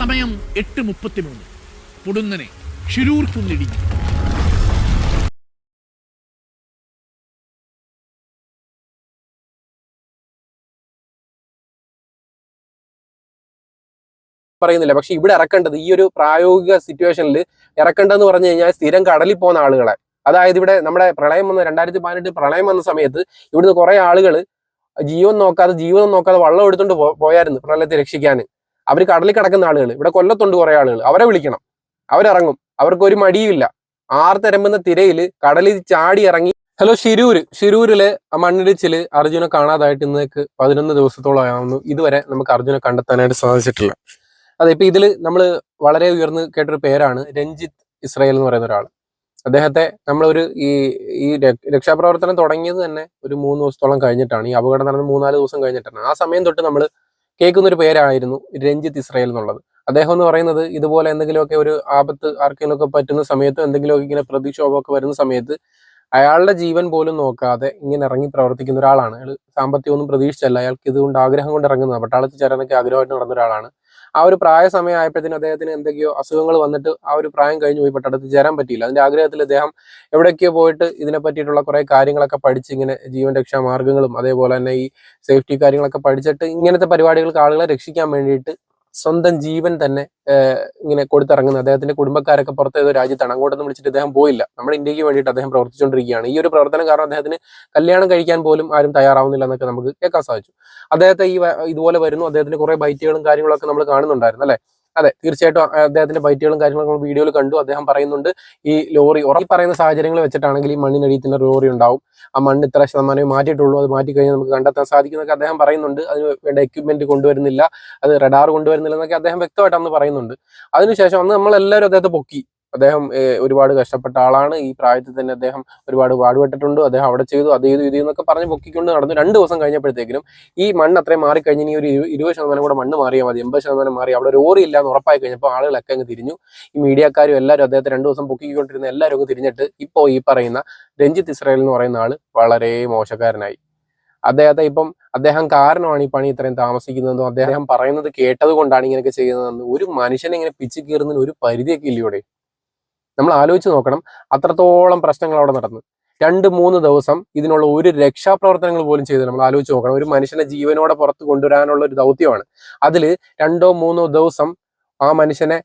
സമയം എട്ട് മുപ്പത്തിമൂന്ന്. പൊടുന്നനെ ഷിരൂർ കുന്നിടിഞ്ഞു. പറയുന്നില്ല. പക്ഷെ ഇവിടെ ഇറക്കേണ്ടത് ഈ ഒരു പ്രായോഗിക സിറ്റുവേഷനിൽ ഇറക്കേണ്ടതെന്ന് പറഞ്ഞു കഴിഞ്ഞാൽ സ്ഥിരം കടലിൽ പോകുന്ന ആളുകളെ. അതായത് ഇവിടെ നമ്മുടെ പ്രളയം വന്ന രണ്ടായിരത്തി പതിനെട്ട് പ്രളയം വന്ന സമയത്ത് ഇവിടുന്ന് കുറെ ആളുകൾ ജീവൻ നോക്കാതെ ജീവിതം നോക്കാതെ വള്ളം എടുത്തുകൊണ്ട് പോയായിരുന്നു പ്രളയത്തെ രക്ഷിക്കാൻ അവർ കടലിൽ കിടക്കുന്ന ആളുകൾ ഇവിടെ കൊല്ലത്തുണ്ട് കുറെ ആളുകൾ അവരെ വിളിക്കണം. അവരിറങ്ങും. അവർക്ക് ഒരു മടിയുമില്ല. ആർത്തിരമ്പുന്ന തിരയിൽ കടലിൽ ചാടി ഇറങ്ങി. ഹലോ ഷിരൂർ ഷിരൂരിലെ മണ്ണിടിച്ചിൽ അർജുനെ കാണാതായിട്ട് ഇന്നേക്ക് പതിനൊന്ന് ദിവസത്തോളം ആവുന്നു ഇതുവരെ നമുക്ക് അർജുനെ കണ്ടെത്താനായിട്ട് സാധിച്ചിട്ടില്ല. അതെ ഇപ്പൊ ഇതിൽ നമ്മൾ വളരെ ഉയർന്ന് കേട്ടൊരു പേരാണ് രഞ്ജിത്ത് ഇസ്രായേൽ എന്ന് പറയുന്ന ഒരാൾ അദ്ദേഹത്തെ നമ്മളൊരു ഈ ഈ രക്ഷാപ്രവർത്തനം തുടങ്ങിയത് തന്നെ ഒരു മൂന്ന് ദിവസത്തോളം കഴിഞ്ഞിട്ടാണ്. ഈ അപകടം നടന്ന് മൂന്നാൽ ദിവസം കഴിഞ്ഞിട്ടാണ്. ആ സമയം തൊട്ട് നമ്മൾ കേൾക്കുന്ന ഒരു പേരായിരുന്നു രഞ്ജിത്ത് ഇസ്രായേൽ എന്നുള്ളത്. അദ്ദേഹം എന്ന് പറയുന്നത് ഇതുപോലെ എന്തെങ്കിലുമൊക്കെ ഒരു ആപത്ത് ആർക്കെങ്കിലുമൊക്കെ പറ്റുന്ന സമയത്ത് എന്തെങ്കിലുമൊക്കെ ഇങ്ങനെ പ്രതിക്ഷോഭമൊക്കെ വരുന്ന സമയത്ത് അയാളുടെ ജീവൻ പോലും നോക്കാതെ ഇങ്ങനെ ഇറങ്ങി പ്രവർത്തിക്കുന്ന ഒരാളാണ്. അയാൾ സാമ്പത്തികമൊന്നും പ്രതീക്ഷിച്ചല്ല. അയാൾക്ക് ഇതുകൊണ്ട് ആഗ്രഹം കൊണ്ട് ഇറങ്ങുന്നത് പട്ടാളത്തിൽ ചേരാനൊക്കെ ആഗ്രഹമായിട്ട് നടന്ന ഒരാളാണ്. ആ ഒരു പ്രായ സമയമായപ്പോഴത്തേന് അദ്ദേഹത്തിന് എന്തൊക്കെയോ അസുഖങ്ങൾ വന്നിട്ട് ആ ഒരു പ്രായം കഴിഞ്ഞു പോയി പട്ടാളത്തിൽ ചേരാൻ പറ്റിയില്ല. അതിന്റെ ആഗ്രഹത്തിൽ അദ്ദേഹം എവിടേക്കോ പോയിട്ട് ഇതിനെ പറ്റിയിട്ടുള്ള കുറെ കാര്യങ്ങളൊക്കെ പഠിച്ച് ഇങ്ങനെ ജീവൻ രക്ഷാ മാർഗങ്ങളും അതേപോലെ തന്നെ ഈ സേഫ്റ്റി കാര്യങ്ങളൊക്കെ പഠിച്ചിട്ട് ഇങ്ങനത്തെ പരിപാടികൾക്ക് ആളുകളെ രക്ഷിക്കാൻ വേണ്ടിയിട്ട് സ്വന്തം ജീവൻ തന്നെ ഇങ്ങനെ കൊടുത്തിറങ്ങുന്നത്. അദ്ദേഹത്തിന്റെ കുടുംബക്കാരൊക്കെ പുറത്ത് ഏതോ രാജ്യത്താണ്. അങ്ങോട്ടൊന്നും വിളിച്ചിട്ട് അദ്ദേഹം പോയില്ല. നമ്മുടെ ഇന്ത്യയ്ക്ക് വേണ്ടിയിട്ട് അദ്ദേഹം പ്രവർത്തിച്ചുകൊണ്ടിരിക്കുകയാണ്. ഈ ഒരു പ്രവർത്തനം കാരണം അദ്ദേഹത്തിന് കല്യാണം കഴിക്കാൻ പോലും ആരും തയ്യാറാവുന്നില്ല എന്നൊക്കെ നമുക്ക് കേൾക്കാൻ സാധിച്ചു. അദ്ദേഹത്തെ ഈ ഇതുപോലെ വരുന്നു. അദ്ദേഹത്തിന് കുറെ ബൈറ്റുകളും കാര്യങ്ങളൊക്കെ നമ്മൾ കാണുന്നുണ്ടായിരുന്നു അല്ലെ? അതെ തീർച്ചയായിട്ടും അദ്ദേഹത്തിന്റെ ബൈറ്റുകളും കാര്യങ്ങളും വീഡിയോയിൽ കണ്ടു. അദ്ദേഹം പറയുന്നുണ്ട് ഈ ലോറി ഉറ- പറയുന്ന സാഹചര്യങ്ങൾ വെച്ചിട്ടാണെങ്കിൽ ഈ മണ്ണിനടിയത്തിന്റെ ലോറി ഉണ്ടാവും. ആ മണ്ണ് ഇത്ര ശതമാനമേ മാറ്റിയിട്ടുള്ളൂ അത് മാറ്റി കഴിഞ്ഞാൽ നമുക്ക് കണ്ടെത്താൻ സാധിക്കുന്നൊക്കെ അദ്ദേഹം പറയുന്നുണ്ട്. അതിന് വേണ്ട എക്യുപ്മെന്റ് കൊണ്ടുവരുന്നില്ല അത് റഡാർ കൊണ്ടുവരുന്നില്ല എന്നൊക്കെ അദ്ദേഹം വ്യക്തമായിട്ട് അന്ന് പറയുന്നുണ്ട്. അതിനുശേഷം അന്ന് നമ്മളെല്ലാവരും അദ്ദേഹത്തെ പൊക്കി. അദ്ദേഹം ഒരുപാട് കഷ്ടപ്പെട്ട ആളാണ്. ഈ പ്രായത്തിൽ തന്നെ അദ്ദേഹം ഒരുപാട് പാടുപെട്ടിട്ടുണ്ട്. അദ്ദേഹം അവിടെ ചെയ്തു അത് ചെയ്തു ഇത് എന്നൊക്കെ പറഞ്ഞ് പൊക്കിക്കൊണ്ട് നടന്നു. രണ്ട് ദിവസം കഴിഞ്ഞപ്പോഴത്തേക്കിനും ഈ മണ്ണ് അത്രയും മാറിക്കഴിഞ്ഞ് ഇനി ഒരു ഇരു- ഇരുപത് ശതമാനം കൂടെ മണ്ണ് മാറിയാൽ മതി. എൺപത് ശതമാനം മാറി. അവിടെ ഒരു ഓറി ഇല്ലാന്ന് ഉറപ്പായി കഴിഞ്ഞപ്പോൾ ആളുകളൊക്കെ അങ്ങ് തിരിഞ്ഞു. ഈ മീഡിയക്കാരും എല്ലാവരും അദ്ദേഹത്തെ രണ്ട് ദിവസം പൊക്കിക്കൊണ്ടിരുന്ന എല്ലാവരും അങ്ങ് തിരിഞ്ഞിട്ട് ഇപ്പോൾ ഈ പറയുന്ന രഞ്ജിത്ത് ഇസ്രായേൽ എന്ന് പറയുന്ന ആൾ വളരെ മോശക്കാരനായി. അദ്ദേഹത്തെ ഇപ്പം അദ്ദേഹം കാരണമാണ് ഈ പണി ഇത്രയും താമസിക്കുന്നതെന്നും അദ്ദേഹം പറയുന്നത് കേട്ടത് കൊണ്ടാണ് ഇങ്ങനെയൊക്കെ ചെയ്യുന്നതെന്ന് ഒരു മനുഷ്യനെ ഇങ്ങനെ പിച്ചു കീറുന്നതിന് ഒരു പരിധിയൊക്കെ ഇല്ലയോടെ നമ്മൾ ആലോചിച്ച് നോക്കണം അത്രത്തോളം പ്രശ്നങ്ങൾ അവിടെ നടന്നു. രണ്ട് മൂന്ന് ദിവസം ഇതിനുള്ള ഒരു രക്ഷാപ്രവർത്തനങ്ങൾ പോലും ചെയ്ത് നമ്മൾ ആലോചിച്ച് നോക്കണം. ഒരു മനുഷ്യനെ ജീവനോടെ പുറത്ത് കൊണ്ടുവരാനുള്ള ഒരു ദൗത്യമാണ്. അതിൽ രണ്ടോ മൂന്നോ ദിവസം ആ മനുഷ്യനെ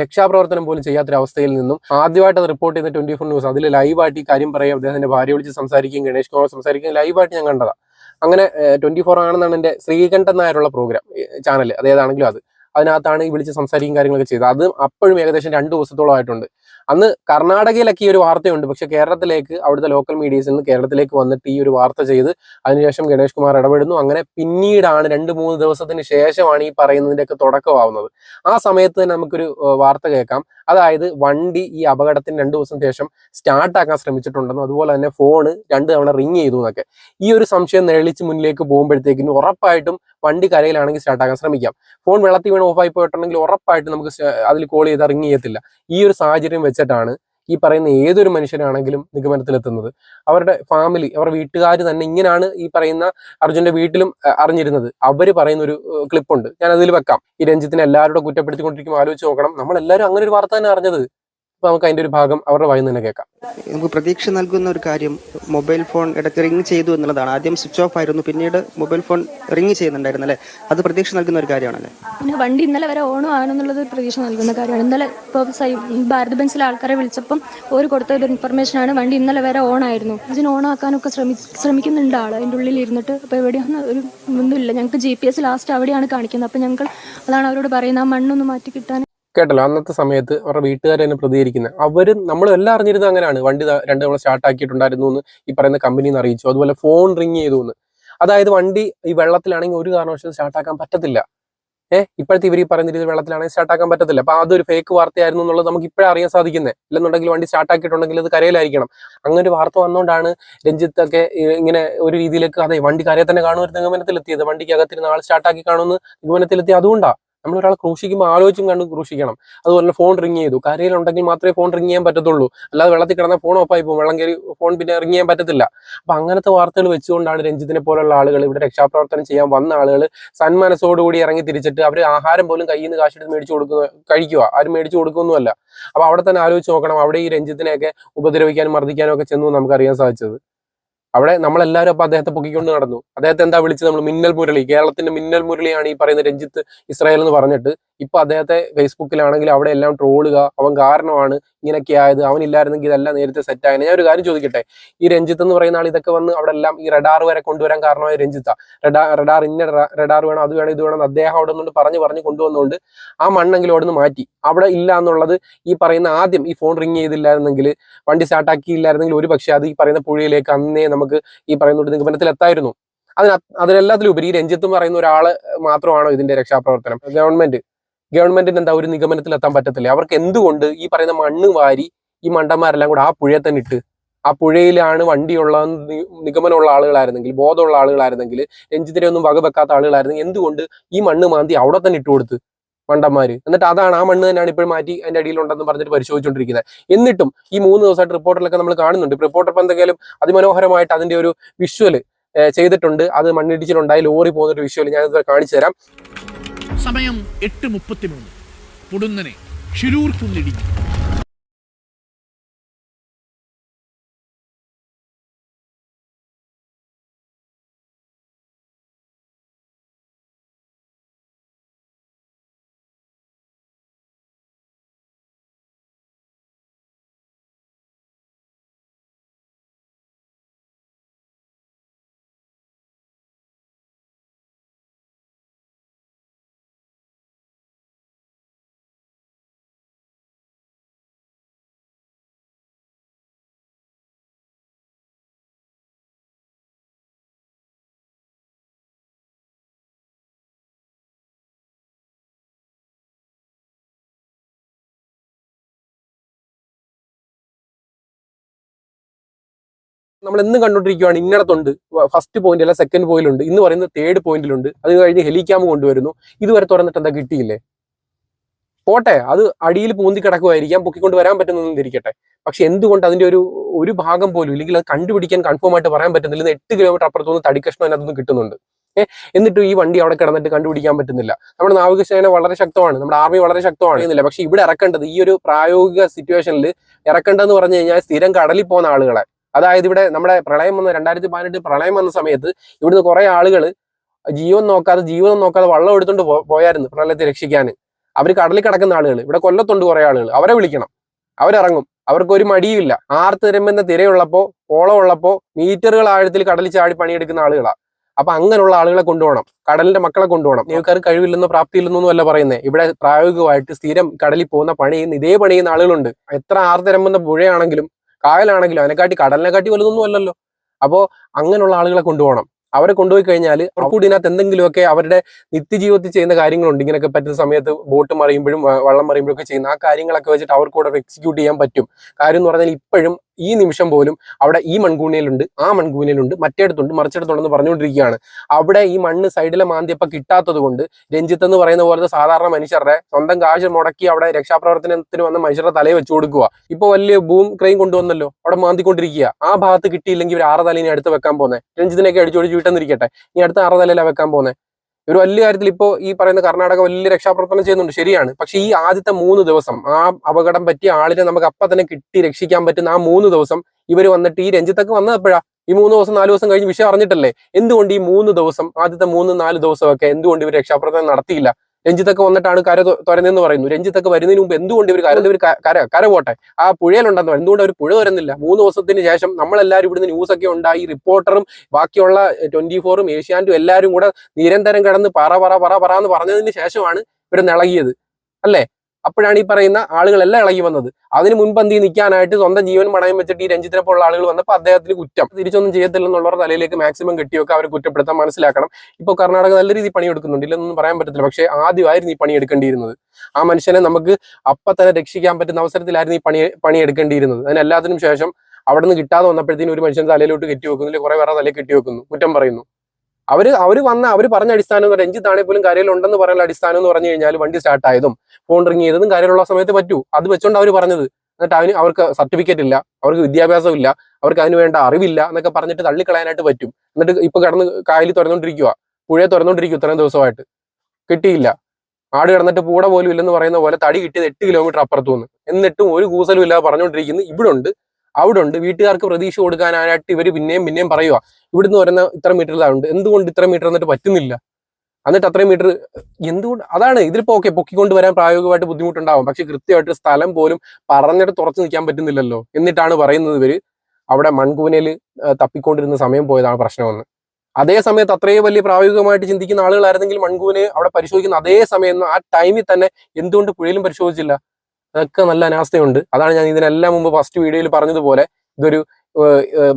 രക്ഷാപ്രവർത്തനം പോലും ചെയ്യാത്തൊരവസ്ഥയിൽ നിന്നും ആദ്യമായിട്ട് അത് റിപ്പോർട്ട് ചെയ്ത ട്വന്റി ഫോർ ന്യൂസ് അതിൽ ലൈവായിട്ട് ഈ കാര്യം പറയും അദ്ദേഹത്തിന്റെ ഭാര്യ വിളിച്ച് സംസാരിക്കുകയും ഗണേഷ് കുമാർ സംസാരിക്കുകയും ലൈവായിട്ട് ഞാൻ കണ്ടതാ. അങ്ങനെ ട്വന്റി ഫോർ ആണെന്നാണ് എന്റെ ശ്രീകണ്ഠൻ നായരുള്ള പ്രോഗ്രാം ചാനൽ. അതേതാണെങ്കിലും അത്. അതിനകത്താണ് ഈ വിളിച്ച് സംസാരിക്കും കാര്യങ്ങളൊക്കെ ചെയ്തത്. അത് അപ്പോഴും ഏകദേശം രണ്ട് ദിവസത്തോളം ആയിട്ടുണ്ട്. അന്ന് കർണാടകയിലൊക്കെ ഈ ഒരു വാർത്തയുണ്ട്. പക്ഷെ കേരളത്തിലേക്ക് അവിടുത്തെ ലോക്കൽ മീഡിയസിൽ നിന്ന് കേരളത്തിലേക്ക് വന്നിട്ട് ഈ ഒരു വാർത്ത ചെയ്ത് അതിനുശേഷം ഗണേഷ് കുമാർ ഇടപെടുന്നു. അങ്ങനെ പിന്നീടാണ് രണ്ട് മൂന്ന് ദിവസത്തിന് ശേഷമാണ് ഈ പറയുന്നതിന്റെയൊക്കെ തുടക്കമാവുന്നത്. ആ സമയത്ത് തന്നെ നമുക്കൊരു വാർത്ത കേൾക്കാം. അതായത് വണ്ടി ഈ അപകടത്തിന് രണ്ട് ദിവസം ശേഷം സ്റ്റാർട്ടാക്കാൻ ശ്രമിച്ചിട്ടുണ്ടെന്നും അതുപോലെ തന്നെ ഫോണ് രണ്ട് തവണ റിങ് ചെയ്തു എന്നൊക്കെ. ഈ ഒരു സംശയം നെളിച്ച് മുന്നിലേക്ക് പോകുമ്പോഴത്തേക്കിനും ഉറപ്പായിട്ടും വണ്ടി കരയിലാണെങ്കിൽ സ്റ്റാർട്ട് ആക്കാൻ ശ്രമിക്കാം. ഫോൺ വെള്ളത്തിൽ വീണ് ഓഫായി പോയിട്ടുണ്ടെങ്കിൽ ഉറപ്പായിട്ട് നമുക്ക് അതിൽ കോൾ ചെയ്ത് ഇറങ്ങിയത്തില്ല. ഈ ഒരു സാഹചര്യം വെച്ചിട്ടാണ് ഈ പറയുന്ന ഏതൊരു മനുഷ്യനാണെങ്കിലും നിഗമനത്തിലെത്തുന്നത്. അവരുടെ ഫാമിലി അവരുടെ വീട്ടുകാർ തന്നെ ഇങ്ങനെയാണ് ഈ പറയുന്ന അർജുന്റെ വീട്ടിലും അറിഞ്ഞിരുന്നത്. അവർ പറയുന്ന ഒരു ക്ലിപ്പുണ്ട് ഞാൻ അതിൽ വെക്കാം. ഈ രഞ്ജിത്തിനെ എല്ലാവരുടെ കുറ്റപ്പെടുത്തിക്കൊണ്ടിരിക്കുമ്പോൾ ആലോചിച്ച് നോക്കണം. നമ്മൾ എല്ലാവരും അങ്ങനെ ഒരു വാർത്ത തന്നെ അറിഞ്ഞത്. അപ്പൊ നമുക്ക് അതിന്റെ ഒരു ഭാഗം അവരുടെ വായിൽ നിന്ന് തന്നെ കേൾക്കാം. നമുക്ക് പ്രതീക്ഷ നൽകുന്ന ഒരു കാര്യം മൊബൈൽ ഫോൺ ഇടയ്ക്ക് റിങ് ചെയ്തു എന്നുള്ളതാണ്. ആദ്യം സ്വിച്ച് ഓഫ് ആയിരുന്നു പിന്നീട് മൊബൈൽ ഫോൺ റിങ് ചെയ്യുന്നുണ്ടായിരുന്നു അല്ലേ? അത് പ്രതീക്ഷ നൽകുന്ന ഒരു കാര്യമാണല്ലേ? പിന്നെ വണ്ടി ഇന്നലെ വരെ ഓണും ആണെന്നുള്ളത് പ്രതീക്ഷ നൽകുന്ന കാര്യമാണ്. ഇന്നലെ ഇപ്പോൾ ഭാരത് ബെൻസിലെ ആൾക്കാരെ വിളിച്ചപ്പം ഒരു കൊടുത്ത ഒരു ഇൻഫർമേഷൻ ആണ് വണ്ടി ഇന്നലെ വരെ ഓൺ ആയിരുന്നു ഇതിന് ഓൺ ആക്കാനൊക്കെ ശ്രമി ശ്രമിക്കുന്നുണ്ട് ആൾ അതിന്റെ ഉള്ളിൽ ഇരുന്നിട്ട് അപ്പോൾ എവിടെയാണ് ഒരു ഒന്നുമില്ല. ഞങ്ങൾക്ക് ജി പി എസ് ലാസ്റ്റ് അവിടെയാണ് കാണിക്കുന്നത്. അപ്പോൾ ഞങ്ങൾ അതാണ് അവരോട് പറയുന്നത്. ആ മണ്ണൊന്ന് മാറ്റി കിട്ടാൻ കേട്ടല്ലോ അന്നത്തെ സമയത്ത് അവരുടെ വീട്ടുകാർ തന്നെ പ്രതികരിക്കുന്നത് അവരും നമ്മൾ എല്ലാം അറിഞ്ഞിരുന്നത് അങ്ങനെയാണ്. വണ്ടി രണ്ട് നമ്മൾ സ്റ്റാർട്ട് ആക്കിയിട്ടുണ്ടായിരുന്നു എന്ന് ഈ പറയുന്ന കമ്പനിയിൽ നിന്ന് അറിയിച്ചു. അതുപോലെ ഫോൺ റിങ് ചെയ്തു എന്ന്. അതായത് വണ്ടി ഈ വെള്ളത്തിലാണെങ്കിൽ ഒരു കാരണവശാലും സ്റ്റാർട്ട് ആക്കാൻ പറ്റത്തില്ല. ഏഹ് ഇപ്പോഴത്തെ ഇവർ ഈ പറയുന്ന രീതിയിൽ വെള്ളത്തിലാണെങ്കിൽ സ്റ്റാർട്ട് ആക്കാൻ പറ്റത്തില്ല. അപ്പൊ അതൊരു ഫേക്ക് വാർത്തയായിരുന്നു എന്നുള്ളത് നമുക്ക് ഇപ്പോഴേ അറിയാൻ സാധിക്കുന്നത് ഇല്ലെന്നുണ്ടെങ്കിൽ വണ്ടി സ്റ്റാർട്ട് ആക്കിയിട്ടുണ്ടെങ്കിൽ അത് കരയിലായിരിക്കണം. അങ്ങനെ ഒരു വാർത്ത വന്നുകൊണ്ടാണ് രഞ്ജിത്ത് ഒക്കെ ഇങ്ങനെ ഒരു രീതിയിലേക്ക് അതെ വണ്ടി കരയെ തന്നെ കാണുന്ന നിഗമനത്തിലെത്തിയത്. വണ്ടിക്ക് അകത്തിരുന്ന ആൾ സ്റ്റാർട്ട് ആക്കി കാണുമെന്ന് നിഗമനത്തിലെത്തി അതുകൊണ്ടാ. നമ്മൾ ഒരാൾ ക്രൂശിക്കുമ്പോൾ ആലോചിച്ചും കണ്ട് ക്രൂശിക്കണം. അതുപോലെ ഫോൺ റിങ് ചെയ്തു. കരയിലുണ്ടെങ്കിൽ മാത്രമേ ഫോൺ റിങ് ചെയ്യാൻ പറ്റത്തുള്ളൂ. അല്ലാതെ വെള്ളത്തിൽ കിടന്ന ഫോൺ ഓഫായി പോകും വെള്ളം കയറി ഫോൺ പിന്നെ റിങ് ചെയ്യാൻ പറ്റത്തില്ല. അപ്പൊ അങ്ങനത്തെ വാർത്തകൾ വെച്ചുകൊണ്ടാണ് രഞ്ജിത്തിനെ പോലുള്ള ആളുകൾ ഇവിടെ രക്ഷാപ്രവർത്തനം ചെയ്യാൻ വന്ന ആളുകൾ സന്മനസ്സോടുകൂടി ഇറങ്ങി തിരിച്ചിട്ട് അവർ ആഹാരം പോലും കയ്യിൽ നിന്ന് കാശെടുത്ത് മേടിച്ചു കൊടുക്കുക കഴിക്കുക. ആരും മേടിച്ചു കൊടുക്കുന്നുമല്ല. അപ്പൊ അവിടെ തന്നെ ആലോചിച്ച് നോക്കണം. അവിടെ ഈ രഞ്ജിത്തിനെയൊക്കെ ഉപദ്രവിക്കാനും മർദ്ദിക്കാനും ഒക്കെ ചെന്നു നമുക്ക് അറിയാൻ സാധിച്ചത്. അവിടെ നമ്മളെല്ലാവരും അപ്പൊ അദ്ദേഹത്തെ പൊക്കിക്കൊണ്ട് നടന്നു. അദ്ദേഹത്തെ എന്താ വിളിച്ചത്? നമ്മൾ മിന്നൽ മുരളി. കേരളത്തിന്റെ മിന്നൽ മുരളിയാണ് ഈ പറയുന്ന രഞ്ജിത്ത് ഇസ്രായേൽ എന്ന് പറഞ്ഞിട്ട് ഇപ്പൊ അദ്ദേഹത്തെ ഫേസ്ബുക്കിലാണെങ്കിൽ അവിടെ എല്ലാം ട്രോളുക അവൻ കാരണമാണ് ഇങ്ങനെയൊക്കെ ആയത് അവനില്ലായിരുന്നെങ്കിൽ ഇതെല്ലാം നേരത്തെ സെറ്റ് ആയത് ഞാൻ ഒരു കാര്യം ചോദിക്കട്ടെ? ഈ രഞ്ജിത്ത് എന്ന് പറയുന്ന ആൾ ഇതൊക്കെ വന്ന് അവിടെ എല്ലാം ഈ റഡാർ വരെ കൊണ്ടുവരാൻ കാരണമായ രഞ്ജിത്ത. റഡാർ റഡാർ ഇന്ന റഡാർ വേണം അത് വേണം ഇത് വേണം അദ്ദേഹം അവിടെ നിന്ന് പറഞ്ഞു പറഞ്ഞു കൊണ്ടുവന്നുകൊണ്ട് ആ മണ്ണെങ്കിലും അവിടെ നിന്ന് മാറ്റി. അവിടെ ഇല്ല എന്നുള്ളത് ഈ പറയുന്ന ആദ്യം ഈ ഫോൺ റിങ് ചെയ്തില്ലായിരുന്നെങ്കിൽ വണ്ടി സ്റ്റാർട്ടാക്കിയില്ലായിരുന്നെങ്കിൽ ഒരു പക്ഷേ അത് ഈ പറയുന്ന പുഴയിലേക്ക് അന്നേ നമുക്ക് ഈ പറയുന്ന നിഗമനത്തിൽ എത്തായിരുന്നു അതിന് അതിനെല്ലാത്തിലും ഉപരി രഞ്ജിത്ത് എന്ന് പറയുന്ന ഒരാൾ മാത്രമാണോ ഇതിന്റെ രക്ഷാപ്രവർത്തനം? ഗവൺമെന്റ് ഗവൺമെന്റിന് എന്താ ഒരു നിഗമനത്തിൽ എത്താൻ പറ്റത്തില്ല. അവർക്ക് എന്തുകൊണ്ട് ഈ പറയുന്ന മണ്ണ് വാരി ഈ മണ്ടന്മാരെല്ലാം കൂടെ ആ പുഴയെ തന്നെ ഇട്ട് ആ പുഴയിലാണ് വണ്ടിയുള്ള നിഗമനമുള്ള ആളുകളായിരുന്നെങ്കിൽ ബോധമുള്ള ആളുകളായിരുന്നെങ്കിൽ രഞ്ജിത്തിനെ ഒന്നും വകവെക്കാത്ത ആളുകളായിരുന്നെങ്കിൽ എന്തുകൊണ്ട് ഈ മണ്ണ് മാന്തി അവിടെ തന്നെ ഇട്ടുകൊടുത്ത് മണ്ടന്മാര്? എന്നിട്ട് അതാണ് ആ മണ്ണ് തന്നെയാണ് ഇപ്പോഴും മാറ്റി അതിന്റെ അടിയിലുണ്ടെന്ന് പറഞ്ഞിട്ട് പരിശോധിച്ചുകൊണ്ടിരിക്കുന്നത് എന്നിട്ടും ഈ മൂന്ന് ദിവസമായിട്ട് റിപ്പോർട്ടിലൊക്കെ നമ്മൾ കാണുന്നുണ്ട്. റിപ്പോർട്ടർ ഇപ്പം എന്തെങ്കിലും അതിമനോഹരമായിട്ട് അതിന്റെ ഒരു വിഷ്വൽ ചെയ്തിട്ടുണ്ട്. അത് മണ്ണിടിച്ചിലുണ്ടായി ലോറി പോകുന്ന ഒരു വിഷ്വൽ ഞാനിത് കാണിച്ചു തരാം. സമയം എട്ട് മുപ്പത്തിമൂന്ന്. പൊടുന്നനെ ഷിരൂർ കുന്നിടിഞ്ഞു നമ്മൾ എന്നും കണ്ടുകൊണ്ടിരിക്കുകയാണ് ഇന്നടത്തുണ്ട് ഫസ്റ്റ് പോയിന്റ് അല്ല സെക്കൻഡ് പോയിന്റിലുണ്ട് ഇന്ന് പറയുന്നത് തേർഡ് പോയിന്റിലുണ്ട് അത് കഴിഞ്ഞ് ഹെലിക്കാമ് കൊണ്ടുവരുന്നു. ഇതുവരെ തുറന്നിട്ട് എന്താ കിട്ടിയില്ലേ? പോട്ടെ. അത് അടിയിൽ പൂന്തി കിടക്കുമായിരിക്കാം പൊക്കിക്കൊണ്ട് വരാൻ പറ്റുന്നതെന്ന് ഇരിക്കട്ടെ പക്ഷെ എന്തുകൊണ്ട് അതിന്റെ ഒരു ഒരു ഭാഗം പോലും ഇല്ലെങ്കിൽ അത് കണ്ടുപിടിക്കാൻ കൺഫേം ആയിട്ട് പറയാൻ പറ്റുന്നില്ല. എട്ട് കിലോമീറ്റർ അപ്പുറത്തുനിന്ന് തടിക്കഷ്ണം അതിനകത്തുനിന്ന് കിട്ടുന്നുണ്ട്. എന്നിട്ട് ഈ വണ്ടി അവിടെ കിടന്നിട്ട് കണ്ടുപിടിക്കാൻ പറ്റുന്നില്ല. നമ്മുടെ നാവികസേന വളരെ ശക്തമാണ്. നമ്മുടെ ആർമി വളരെ ശക്തമാണ് എന്നില്ല. പക്ഷെ ഇവിടെ ഇറക്കേണ്ടത് ഈ ഒരു പ്രായോഗിക സിറ്റുവേഷനിൽ ഇറക്കേണ്ടതെന്ന് പറഞ്ഞു കഴിഞ്ഞാൽ സ്ഥിരം കടലിൽ പോകുന്ന ആളുകളെ. അതായത് ഇവിടെ നമ്മുടെ പ്രളയം വന്ന രണ്ടായിരത്തി പതിനെട്ട് പ്രളയം വന്ന സമയത്ത് ഇവിടുന്ന് കുറെ ആളുകൾ ജീവൻ നോക്കാതെ ജീവിതം നോക്കാതെ വള്ളം എടുത്തുകൊണ്ട് പോയായിരുന്നു പ്രളയത്തെ രക്ഷിക്കാൻ. അവർ കടലിൽ കിടക്കുന്ന ആളുകൾ ഇവിടെ കൊല്ലത്തുണ്ട് കുറെ ആളുകൾ അവരെ വിളിക്കണം. അവരിറങ്ങും. അവർക്ക് ഒരു മടിയുമില്ല. ആർത്ത് തിരമ്പുന്ന തിരയുള്ളപ്പോ ഓളം ഉള്ളപ്പോ മീറ്ററുകൾ ആഴത്തിൽ കടലിൽ ചാടി പണിയെടുക്കുന്ന ആളുകളാ. അപ്പൊ അങ്ങനെയുള്ള ആളുകളെ കൊണ്ടുപോകണം. കടലിന്റെ മക്കളെ കൊണ്ടുപോകണം. നിങ്ങൾക്ക് കഴിവില്ലെന്നോ പ്രാപ്തിയില്ലെന്നൊന്നും അല്ല പറയുന്നത് ഇവിടെ പ്രായോഗികമായിട്ട് സ്ഥിരം കടലിൽ പോകുന്ന പണി ഇതേ പണി ചെയ്യുന്ന ആളുകളുണ്ട്. എത്ര ആർത്തിരമ്പുന്ന പുഴയാണെങ്കിലും കായലാണെങ്കിലും അതിനെക്കാട്ടി കടലിനെക്കാട്ടി വലുതൊന്നും അല്ലല്ലോ. അപ്പോ അങ്ങനെയുള്ള ആളുകളെ കൊണ്ടുപോകണം. അവരെ കൊണ്ടുപോയി കഴിഞ്ഞാൽ അവർക്കൂടി ഇതിനകത്ത് എന്തെങ്കിലുമൊക്കെ അവരുടെ നിത്യജീവിതത്തിൽ ചെയ്യുന്ന കാര്യങ്ങളുണ്ട്. ഇങ്ങനെയൊക്കെ പറ്റുന്ന സമയത്ത് ബോട്ട് മറിയുമ്പോഴും വള്ളം മറിയുമ്പോഴും ഒക്കെ ചെയ്യുന്ന ആ കാര്യങ്ങളൊക്കെ വെച്ചിട്ട് അവർക്ക് കൂടെ എക്സിക്യൂട്ട് ചെയ്യാൻ പറ്റും. കാര്യം എന്ന് പറഞ്ഞാൽ ഇപ്പോഴും ഈ നിമിഷം പോലും അവിടെ ഈ മൺകൂണിയിലുണ്ട് ആ മൺകൂണിയിലുണ്ട് മറ്റേടത്തുണ്ട് മറിച്ചിടത്തുണ്ടെന്ന് പറഞ്ഞുകൊണ്ടിരിക്കുകയാണ്. അവിടെ ഈ മണ്ണ് സൈഡിലെ മാന്തിയപ്പം കിട്ടാത്തത് കൊണ്ട് രഞ്ജിത്ത് എന്ന് പറയുന്ന പോലത്തെ സാധാരണ മനുഷ്യരുടെ സ്വന്തം കാശ് മുടക്കി അവിടെ രക്ഷാപ്രവർത്തനത്തിന് വന്ന മനുഷ്യരുടെ തലയെ വെച്ചു കൊടുക്കുക. ഇപ്പൊ വലിയ ബൂം ക്രെയിൻ കൊണ്ടുവന്നല്ലോ അവിടെ മാന്തിക്കൊണ്ടിരിക്കുക. ആ ഭാഗത്ത് കിട്ടിയില്ലെങ്കിൽ ഇവർ ആറ് തലേനെ അടുത്ത് വെക്കാൻ പോകുന്നത് രഞ്ജിത്തിനൊക്കെ അടിച്ചോടിച്ച് വീട്ടെന്നിരിക്കട്ടെ. ഇനി അടുത്ത ആറ് തലയിലാണ് വെക്കാൻ പോകുന്നത് ഒരു വലിയ കാര്യത്തിൽ ഇപ്പോൾ ഈ പറയുന്ന കർണാടക വലിയ രക്ഷാപ്രവർത്തനം ചെയ്യുന്നുണ്ട് ശരിയാണ്. പക്ഷേ ഈ ആദ്യത്തെ മൂന്ന് ദിവസം ആ അപകടം പറ്റിയ ആളിനെ നമുക്ക് അപ്പം തന്നെ കിട്ടി രക്ഷിക്കാൻ പറ്റുന്ന ആ മൂന്ന് ദിവസം ഇവർ വന്നിട്ട് ഈ രഞ്ജിത്തൊക്കെ വന്നപ്പോഴാണ് ഈ മൂന്ന് ദിവസം നാല് ദിവസം കഴിഞ്ഞ് വിഷയം അറിഞ്ഞിട്ടല്ലേ? എന്തുകൊണ്ട് ഈ മൂന്ന് ദിവസം ആദ്യത്തെ മൂന്ന് നാല് ദിവസമൊക്കെ എന്തുകൊണ്ട് ഇവർ രക്ഷാപ്രവർത്തനം നടത്തിയില്ല? രഞ്ജിത്തൊക്കെ വന്നിട്ടാണ് കര തുരന്നെന്ന് പറയുന്നു. രഞ്ജിത്തൊക്കെ വരുന്നതിന് മുമ്പ് എന്തുകൊണ്ട് ഇവർ കര ഇവർ കര കര പോട്ടെ? ആ പുഴയിലുണ്ടെന്ന് പറയും. എന്തുകൊണ്ട് അവർ പുഴ തുരന്നില്ല? മൂന്ന് ദിവസത്തിന് ശേഷം നമ്മളെല്ലാവരും ഇവിടുന്ന് ന്യൂസൊക്കെ ഉണ്ടായി. റിപ്പോർട്ടറും ബാക്കിയുള്ള ട്വന്റി ഫോറും ഏഷ്യാന്റും എല്ലാവരും കൂടെ നിരന്തരം കിടന്ന് പറ പറ പറ പറ എന്ന് പറഞ്ഞതിന് ശേഷമാണ് ഇവർ നിളകിയത്. അല്ലേ? അപ്പോഴാണ് ഈ പറയുന്ന ആളുകളെല്ലാം ഇളകി വന്നത്. അതിന് മുൻപന്തി നിൽക്കാനായിട്ട് സ്വന്തം ജീവൻ പണയം വെച്ചിട്ട് ഈ രഞ്ജിത്തിനെ പോലുള്ള ആളുകൾ വന്നപ്പോൾ അദ്ദേഹത്തിന് കുറ്റം. തിരിച്ചൊന്നും ചെയ്യത്തില്ലെന്നുള്ളവരുടെ തലയിലേക്ക് മാക്സിമം കെട്ടിയൊക്കെ അവർ കുറ്റപ്പെടുത്താൻ മനസ്സിലാക്കണം. ഇപ്പോൾ കർണാടക നല്ല രീതിയിൽ പണിയെടുക്കുന്നുണ്ട്. ഇല്ലെന്നൊന്നും പറയാൻ പറ്റത്തില്ല. പക്ഷേ ആദ്യമായിരുന്നു ഈ പണിയെടുക്കേണ്ടിയിരുന്നത്. ആ മനുഷ്യനെ നമുക്ക് അപ്പൊ തന്നെ രക്ഷിക്കാൻ പറ്റുന്ന അവസരത്തിലായിരുന്നു ഈ പണി പണിയെടുക്കേണ്ടിയിരുന്നത്. അതിനെല്ലാത്തിനും ശേഷം അവിടെ നിന്ന് കിട്ടാതെ വന്നപ്പോഴത്തേനും ഒരു മനുഷ്യൻ തലയിലോട്ട് കെട്ടി വെക്കുന്നില്ല കുറെ പേരെ തലയിൽ കെട്ടി വെക്കുന്നു കുറ്റം പറയുന്നു. അവർ അവർ വന്ന അവർ പറഞ്ഞ അടിസ്ഥാനം എന്ന് പറഞ്ഞാൽ രഞ്ജിത്താണെങ്കിൽ പോലും കാര്യമുണ്ടെന്ന് പറയുന്ന അടിസ്ഥാനം എന്ന് പറഞ്ഞു കഴിഞ്ഞാൽ വണ്ടി സ്റ്റാർട്ട് ആയതും ഫോൺ റിങ് ചെയ്തതും കരയിലുള്ള സമയത്ത് പറ്റൂ. അത് വെച്ചോണ്ട് അവർ പറഞ്ഞത്. എന്നിട്ട് അവന് അവർക്ക് സർട്ടിഫിക്കറ്റ് ഇല്ല അവർക്ക് വിദ്യാഭ്യാസം ഇല്ല അവർക്ക് അതിന് വേണ്ട അറിവില്ല എന്നൊക്കെ പറഞ്ഞിട്ട് തള്ളിക്കളയാനായിട്ട് പറ്റും. എന്നിട്ട് ഇപ്പൊ കടന്ന് കായലിൽ തുറന്നുകൊണ്ടിരിക്കുക പുഴയെ തുറന്നുകൊണ്ടിരിക്കും ഇത്രയും ദിവസമായിട്ട്. കിട്ടിയില്ല. ആട് കിടന്നിട്ട് പൂട പോലും ഇല്ലെന്ന് പറയുന്ന പോലെ തടി കിട്ടിയത് എട്ട് കിലോമീറ്റർ അപ്പുറത്തു നിന്ന് എന്നിട്ടും ഒരു കൂസലും ഇല്ലാതെ പറഞ്ഞുകൊണ്ടിരിക്കുന്നു ഇവിടെ ഉണ്ട് അവിടെ ഉണ്ട് വീട്ടുകാർക്ക് പ്രതീക്ഷ കൊടുക്കാനായിട്ട് ഇവർ പിന്നെയും പിന്നെയും പറയുക ഇവിടുന്ന് വരുന്ന ഇത്ര മീറ്റർ ഉണ്ട്. എന്തുകൊണ്ട് ഇത്ര മീറ്റർ എന്നിട്ട് പറ്റുന്നില്ല? എന്നിട്ട് അത്രയും മീറ്റർ എന്തുകൊണ്ട്? അതാണ്. ഇതിലിപ്പോ ഓക്കെ പൊക്കിക്കൊണ്ട് വരാൻ പ്രായോഗികമായിട്ട് ബുദ്ധിമുട്ടുണ്ടാവും. പക്ഷെ കൃത്യമായിട്ട് സ്ഥലം പോലും പറഞ്ഞിട്ട് തുറച്ചു നിൽക്കാൻ പറ്റുന്നില്ലല്ലോ എന്നിട്ടാണ് പറയുന്നത് ഇവർ. അവിടെ മൺകൂനയിൽ തപ്പിക്കൊണ്ടിരുന്ന സമയം പോയതാണ് പ്രശ്നമെന്ന്. അതേ സമയത്ത് അത്രയും വലിയ പ്രായോഗികമായിട്ട് ചിന്തിക്കുന്ന ആളുകളായിരുന്നെങ്കിൽ മൺകൂനെ അവിടെ പരിശോധിക്കുന്ന അതേ സമയം ആ ടൈമിൽ തന്നെ എന്തുകൊണ്ട് പുഴയിലും പരിശോധിച്ചില്ല? അതൊക്കെ നല്ല അനാസ്ഥയുണ്ട്. അതാണ് ഞാൻ ഇതിനെല്ലാം മുമ്പ് ഫസ്റ്റ് വീഡിയോയിൽ പറഞ്ഞതുപോലെ ഇതൊരു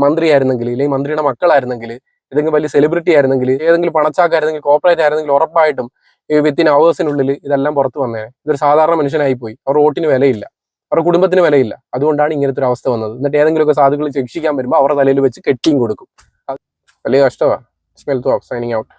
മന്ത്രിയായിരുന്നെങ്കിൽ അല്ലെങ്കിൽ മന്ത്രിയുടെ മക്കളായിരുന്നെങ്കിൽ ഏതെങ്കിലും വലിയ സെലിബ്രിറ്റി ആയിരുന്നെങ്കിൽ ഏതെങ്കിലും പണച്ചാക്കായിരുന്നെങ്കിൽ കോർപ്പറേറ്റ് ആയിരുന്നെങ്കിൽ ഉറപ്പായിട്ടും വിത്തിൻ അവേഴ്സിനുള്ളിൽ ഇതെല്ലാം പുറത്തു വന്നേ. ഇതൊരു സാധാരണ മനുഷ്യനായി പോയി. അവർ വോട്ടിന് വിലയില്ല. അവരുടെ കുടുംബത്തിന് വിലയില്ല. അതുകൊണ്ടാണ് ഇങ്ങനത്തെ ഒരു അവസ്ഥ വന്നത്. എന്നിട്ട് ഏതെങ്കിലുമൊക്കെ സാധുക്കൾ ശിക്ഷിക്കാൻ വരുമ്പോൾ അവരുടെ തലയിൽ വെച്ച് കെട്ടിയും കൊടുക്കും. വലിയ കഷ്ടമാണ് സ്മെൽ ടു സൈനിങ് ഔട്ട്